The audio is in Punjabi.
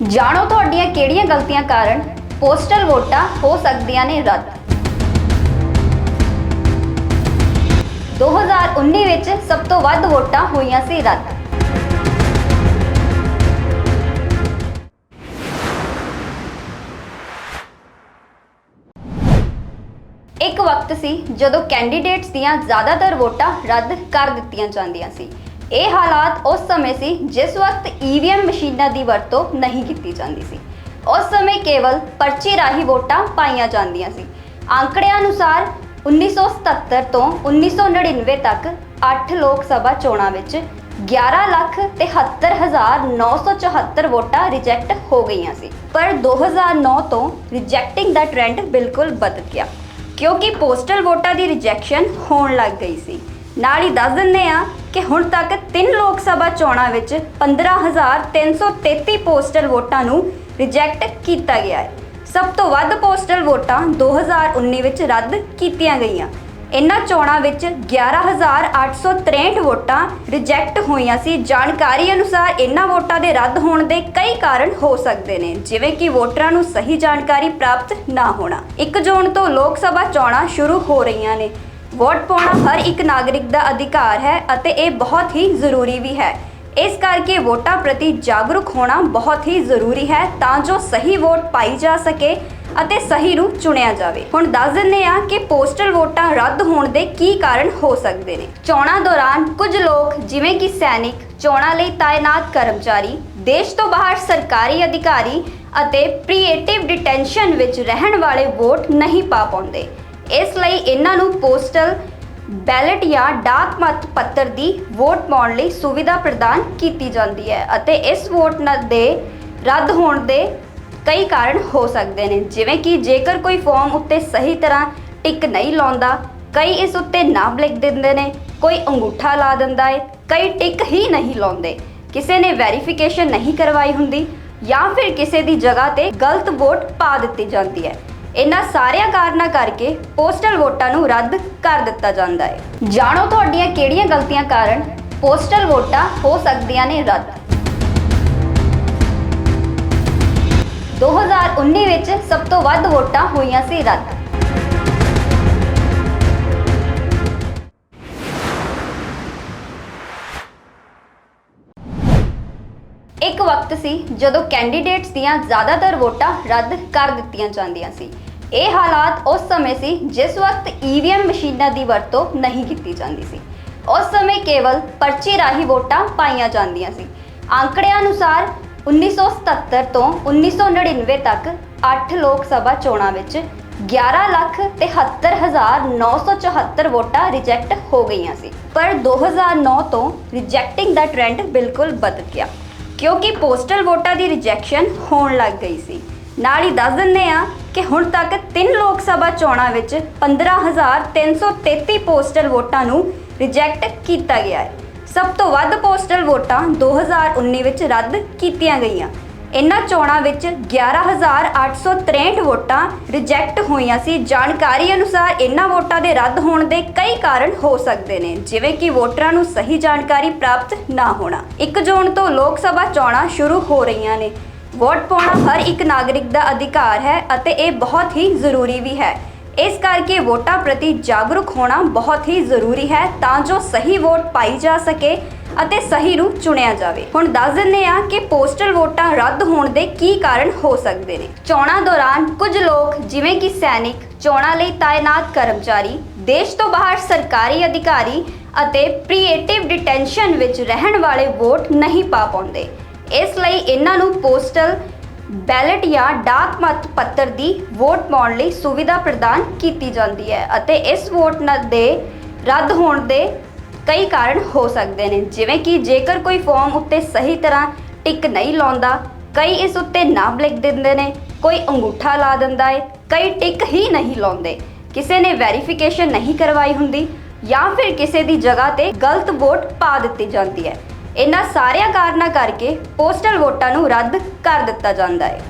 ਜਾਣੋ ਤੁਹਾਡੀਆਂ ਕਿਹੜੀਆਂ ਗਲਤੀਆਂ ਕਾਰਨ ਪੋਸਟਲ ਵੋਟਾਂ ਹੋ ਸਕਦੀਆਂ ਨੇ ਰੱਦ। 2019 ਵਿੱਚ ਸਭ ਤੋਂ ਵੱਧ ਵੋਟਾਂ ਹੋਈਆਂ ਸੀ ਰੱਦ। ਇੱਕ ਵਕਤ ਸੀ ਜਦੋਂ ਕੈਂਡੀਡੇਟਸ ਦੀਆਂ ਜ਼ਿਆਦਾਤਰ ਵੋਟਾਂ ਰੱਦ ਕਰ ਦਿੱਤੀਆਂ ਜਾਂਦੀਆਂ ਸੀ। ਇਹ ਹਾਲਾਤ ਉਸ ਸਮੇਂ ਸੀ ਜਿਸ ਵਕਤ ਈਵੀਐਮ ਮਸ਼ੀਨਾਂ ਦੀ ਵਰਤੋਂ ਨਹੀਂ ਕੀਤੀ ਜਾਂਦੀ ਸੀ। ਉਸ ਸਮੇਂ ਕੇਵਲ ਪਰਚੀ ਰਾਹੀਂ ਵੋਟਾਂ ਪਾਈਆਂ ਜਾਂਦੀਆਂ ਸੀ। ਅੰਕੜਿਆਂ ਅਨੁਸਾਰ 1977 ਤੋਂ 1999 ਤੱਕ 8 ਲੋਕ ਸਭਾ ਚੋਣਾਂ ਵਿੱਚ 11 ਲੱਖ 73974 ਵੋਟਾਂ ਰਿਜੈਕਟ ਹੋ ਗਈਆਂ ਸੀ। ਪਰ 2009 ਤੋਂ ਰਿਜੈਕਟਿੰਗ ਦਾ ਟ੍ਰੈਂਡ ਬਿਲਕੁਲ ਬਦਲ ਗਿਆ, ਕਿਉਂਕਿ ਪੋਸਟਲ ਵੋਟਾਂ ਦੀ ਰਿਜੈਕਸ਼ਨ ਹੋਣ ਲੱਗ ਗਈ ਸੀ। ਨਾਲ ਹੀ ਦੱਸ ਦਿੰਦੇ ਆ ਕਿ ਹੁਣ ਤੱਕ ਤਿੰਨ ਲੋਕ ਸਭਾ ਚੋਣਾਂ ਵਿੱਚ 15333 ਪੋਸਟਲ ਵੋਟਾਂ ਨੂੰ ਰਿਜੈਕਟ ਕੀਤਾ ਗਿਆ ਹੈ। ਸਭ ਤੋਂ ਵੱਧ ਪੋਸਟਲ ਵੋਟਾਂ 2019 ਵਿੱਚ ਰੱਦ ਕੀਤੀਆਂ ਗਈਆਂ। ਇਨ੍ਹਾਂ ਚੋਣਾਂ ਵਿੱਚ 11863 ਵੋਟਾਂ ਰਿਜੈਕਟ ਹੋਈਆਂ ਸੀ। ਜਾਣਕਾਰੀ ਅਨੁਸਾਰ ਇਨ੍ਹਾਂ ਵੋਟਾਂ ਦੇ ਰੱਦ ਹੋਣ ਦੇ ਕਈ ਕਾਰਨ ਹੋ ਸਕਦੇ ਨੇ, ਜਿਵੇਂ ਕਿ ਵੋਟਰਾਂ ਨੂੰ ਸਹੀ ਜਾਣਕਾਰੀ ਪ੍ਰਾਪਤ ਨਾ ਹੋਣਾ। 1 ਜੂਨ ਤੋਂ ਲੋਕ ਸਭਾ ਚੋਣਾਂ ਸ਼ੁਰੂ ਹੋ ਰਹੀਆਂ ਨੇ। ਵੋਟ ਪਾਉਣਾ ਹਰ ਇੱਕ ਨਾਗਰਿਕ ਦਾ ਅਧਿਕਾਰ ਹੈ ਅਤੇ ਇਹ ਬਹੁਤ ਹੀ ਜ਼ਰੂਰੀ ਵੀ ਹੈ। ਇਸ ਕਰਕੇ ਵੋਟਾਂ ਪ੍ਰਤੀ ਜਾਗਰੂਕ ਹੋਣਾ ਬਹੁਤ ਹੀ ਜ਼ਰੂਰੀ ਹੈ ਤਾਂ ਜੋ ਸਹੀ ਵੋਟ ਪਾਈ ਜਾ ਸਕੇ ਅਤੇ ਸਹੀ ਨੂੰ ਚੁਣਿਆ ਜਾਵੇ। ਹੁਣ ਦੱਸ ਦਿੰਦੇ ਆ ਕਿ ਪੋਸਟਲ ਵੋਟਾਂ ਰੱਦ ਹੋਣ ਦੇ ਕੀ ਕਾਰਨ ਹੋ ਸਕਦੇ ਨੇ। ਚੋਣਾਂ ਦੌਰਾਨ ਕੁਝ ਲੋਕ ਜਿਵੇਂ ਕਿ ਸੈਨਿਕ, ਚੋਣਾਂ ਲਈ ਤਾਇਨਾਤ ਕਰਮਚਾਰੀ, ਦੇਸ਼ ਤੋਂ ਬਾਹਰ ਸਰਕਾਰੀ ਅਧਿਕਾਰੀ ਅਤੇ ਪ੍ਰੀਏਟਿਵ ਡਿਟੈਂਸ਼ਨ ਵਿੱਚ ਰਹਿਣ ਵਾਲੇ ਵੋਟ ਨਹੀਂ ਪਾ ਪਾਉਂਦੇ। ਇਸ ਲਈ ਇਹਨਾਂ ਨੂੰ ਪੋਸਟਲ ਬੈਲਟ ਜਾਂ ਡਾਕ ਮਤ ਪੱਤਰ ਦੀ ਵੋਟ ਪਾਉਣ ਲਈ ਸੁਵਿਧਾ ਪ੍ਰਦਾਨ ਕੀਤੀ ਜਾਂਦੀ ਹੈ ਅਤੇ ਇਸ ਵੋਟ ਦੇ ਰੱਦ ਹੋਣ ਦੇ ਕਈ ਕਾਰਨ ਹੋ ਸਕਦੇ ਨੇ, ਜਿਵੇਂ ਕਿ ਜੇਕਰ ਕੋਈ ਫਾਰਮ ਉੱਤੇ ਸਹੀ ਤਰ੍ਹਾਂ ਟਿਕ ਨਹੀਂ ਲਾਉਂਦਾ, ਕਈ ਇਸ ਉੱਤੇ ਨਾਮ ਲਿਖ ਦਿੰਦੇ ਨੇ, ਕੋਈ ਅੰਗੂਠਾ ਲਾ ਦਿੰਦਾ ਹੈ, ਕਈ ਟਿਕ ਹੀ ਨਹੀਂ ਲਾਉਂਦੇ। ਕਿਸੇ ਨੇ ਵੈਰੀਫਿਕੇਸ਼ਨ ਨਹੀਂ ਕਰਵਾਈ ਹੁੰਦੀ ਜਾਂ ਫਿਰ ਕਿਸੇ ਦੀ ਜਗ੍ਹਾ ਤੇ ਗਲਤ ਵੋਟ ਪਾ ਦਿੱਤੀ ਜਾਂਦੀ ਹੈ। ਇਹਨਾਂ ਸਾਰਿਆਂ ਕਾਰਨਾਂ ਕਰਕੇ ਪੋਸਟਲ ਵੋਟਾਂ ਨੂੰ ਰੱਦ ਕਰ ਦਿੱਤਾ ਜਾਂਦਾ ਹੈ। ਜਾਣੋ ਤੁਹਾਡੀਆਂ ਕਿਹੜੀਆਂ ਗਲਤੀਆਂ ਕਾਰਨ ਪੋਸਟਲ ਵੋਟਾਂ ਹੋ ਸਕਦੀਆਂ ਨੇ ਰੱਦ? 2019 ਵਿੱਚ ਸਭ ਤੋਂ ਵੱਧ ਵੋਟਾਂ ਹੋਈਆਂ ਸੀ ਰੱਦ। ਇੱਕ ਵਕਤ ਸੀ ਜਦੋਂ ਕੈਂਡੀਡੇਟਸ ਦੀਆਂ ਜ਼ਿਆਦਾਤਰ ਵੋਟਾਂ ਰੱਦ ਕਰ ਦਿੱਤੀਆਂ ਜਾਂਦੀਆਂ ਸੀ। ਇਹ ਹਾਲਾਤ ਉਸ ਸਮੇਂ ਸੀ ਜਿਸ ਵਕਤ ਈਵੀਐਮ ਮਸ਼ੀਨਾਂ ਦੀ ਵਰਤੋਂ ਨਹੀਂ ਕੀਤੀ ਜਾਂਦੀ ਸੀ। ਉਸ ਸਮੇਂ ਕੇਵਲ ਪਰਚੀ ਰਾਹੀਂ ਵੋਟਾਂ ਪਾਈਆਂ ਜਾਂਦੀਆਂ ਸੀ। ਅੰਕੜਿਆਂ ਅਨੁਸਾਰ 1977 ਤੋਂ 1999 ਤੱਕ 8 ਲੋਕ ਸਭਾ ਚੋਣਾਂ ਵਿੱਚ 11 ਲੱਖ 73974 ਵੋਟਾਂ ਰਿਜੈਕਟ ਹੋ ਗਈਆਂ ਸੀ। ਪਰ 2009 ਤੋਂ ਰਿਜੈਕਟਿੰਗ ਦਾ ਟ੍ਰੈਂਡ ਬਿਲਕੁਲ ਬਦਲ ਗਿਆ, ਕਿਉਂਕਿ ਪੋਸਟਲ ਵੋਟਾਂ ਦੀ ਰਿਜੈਕਸ਼ਨ ਹੋਣ ਲੱਗ ਗਈ ਸੀ। ਨਾਲ ਹੀ ਦੱਸ ਦਿੰਦੇ ਆ ਕਿ ਹੁਣ ਤੱਕ ਤਿੰਨ ਲੋਕ ਸਭਾ ਚੋਣਾਂ ਵਿੱਚ 15333 ਪੋਸਟਲ ਵੋਟਾਂ ਨੂੰ ਰਿਜੈਕਟ ਕੀਤਾ ਗਿਆ ਹੈ। ਸਭ ਤੋਂ ਵੱਧ ਪੋਸਟਲ ਵੋਟਾਂ 2019 ਵਿੱਚ ਰੱਦ ਕੀਤੀਆਂ ਗਈਆਂ। ਇਨ੍ਹਾਂ ਚੋਣਾਂ ਵਿੱਚ 11863 ਵੋਟਾਂ ਰਿਜੈਕਟ ਹੋਈਆਂ ਸੀ। ਜਾਣਕਾਰੀ ਅਨੁਸਾਰ ਇਨ੍ਹਾਂ ਵੋਟਾਂ ਦੇ ਰੱਦ ਹੋਣ ਦੇ ਕਈ ਕਾਰਨ ਹੋ ਸਕਦੇ ਨੇ, ਜਿਵੇਂ ਕਿ ਵੋਟਰਾਂ ਨੂੰ ਸਹੀ ਜਾਣਕਾਰੀ ਪ੍ਰਾਪਤ ਨਾ ਹੋਣਾ। 1 ਜੂਨ ਤੋਂ ਲੋਕ ਸਭਾ ਚੋਣਾਂ ਸ਼ੁਰੂ ਹੋ ਰਹੀਆਂ ਨੇ। ਵੋਟ ਪਾਉਣਾ ਹਰ ਇੱਕ ਨਾਗਰਿਕ ਦਾ ਅਧਿਕਾਰ ਹੈ ਅਤੇ ਇਹ ਬਹੁਤ ਹੀ ਜ਼ਰੂਰੀ ਵੀ ਹੈ। ਇਸ ਕਰਕੇ ਵੋਟਾਂ ਪ੍ਰਤੀ ਜਾਗਰੂਕ ਹੋਣਾ ਬਹੁਤ ਹੀ ਜ਼ਰੂਰੀ ਹੈ ਤਾਂ ਜੋ ਸਹੀ ਵੋਟ ਪਾਈ ਜਾ ਸਕੇ ਅਤੇ ਸਹੀ ਰੂਪ ਚੁਣਿਆ ਜਾਵੇ। ਹੁਣ ਦੱਸ ਦਿੰਦੇ ਆ ਕਿ ਪੋਸਟਲ ਵੋਟਾਂ ਰੱਦ ਹੋਣ ਦੇ ਕੀ ਕਾਰਨ ਹੋ ਸਕਦੇ ਨੇ। ਚੋਣਾਂ ਦੌਰਾਨ ਕੁਝ ਲੋਕ ਜਿਵੇਂ ਕਿ ਸੈਨਿਕ, ਚੋਣਾਂ ਲਈ ਤਾਇਨਾਤ ਕਰਮਚਾਰੀ, ਦੇਸ਼ ਤੋਂ ਬਾਹਰ ਸਰਕਾਰੀ ਅਧਿਕਾਰੀ ਅਤੇ ਪ੍ਰੀਏਟਿਵ ਡਿਟੈਂਸ਼ਨ ਵਿੱਚ ਰਹਿਣ ਵਾਲੇ ਵੋਟ ਨਹੀਂ ਪਾ ਪਾਉਂਦੇ। ਇਸ ਲਈ ਇਹਨਾਂ ਨੂੰ ਪੋਸਟਲ ਬੈਲਟ ਜਾਂ ਡਾਕ ਮਤ ਪੱਤਰ ਦੀ ਵੋਟ ਪਾਉਣ ਲਈ ਸੁਵਿਧਾ ਪ੍ਰਦਾਨ ਕੀਤੀ ਜਾਂਦੀ ਹੈ ਅਤੇ ਇਸ ਵੋਟ ਦੇ ਰੱਦ ਹੋਣ ਦੇ ਕਈ ਕਾਰਨ ਹੋ ਸਕਦੇ ਨੇ, ਜਿਵੇਂ ਕਿ ਜੇਕਰ ਕੋਈ ਫਾਰਮ ਉੱਤੇ ਸਹੀ ਤਰ੍ਹਾਂ ਟਿਕ ਨਹੀਂ ਲਾਉਂਦਾ, ਕਈ ਇਸ ਉੱਤੇ ਨਾਮ ਲਿਖ ਦਿੰਦੇ ਨੇ, ਕੋਈ ਅੰਗੂਠਾ ਲਾ ਦਿੰਦਾ ਹੈ ਕਈ ਟਿਕ ਹੀ ਨਹੀਂ ਲਾਉਂਦੇ, ਕਿਸੇ ਨੇ ਵੈਰੀਫਿਕੇਸ਼ਨ ਨਹੀਂ ਕਰਵਾਈ ਹੁੰਦੀ ਜਾਂ ਫਿਰ ਕਿਸੇ ਦੀ ਜਗ੍ਹਾ ਤੇ ਗਲਤ ਵੋਟ ਪਾ ਦਿੱਤੀ ਜਾਂਦੀ ਹੈ। ਇਹਨਾਂ ਸਾਰਿਆਂ ਕਾਰਨਾਂ ਕਰਕੇ ਪੋਸਟਲ ਵੋਟਾਂ ਨੂੰ ਰੱਦ ਕਰ ਦਿੱਤਾ ਜਾਂਦਾ ਹੈ।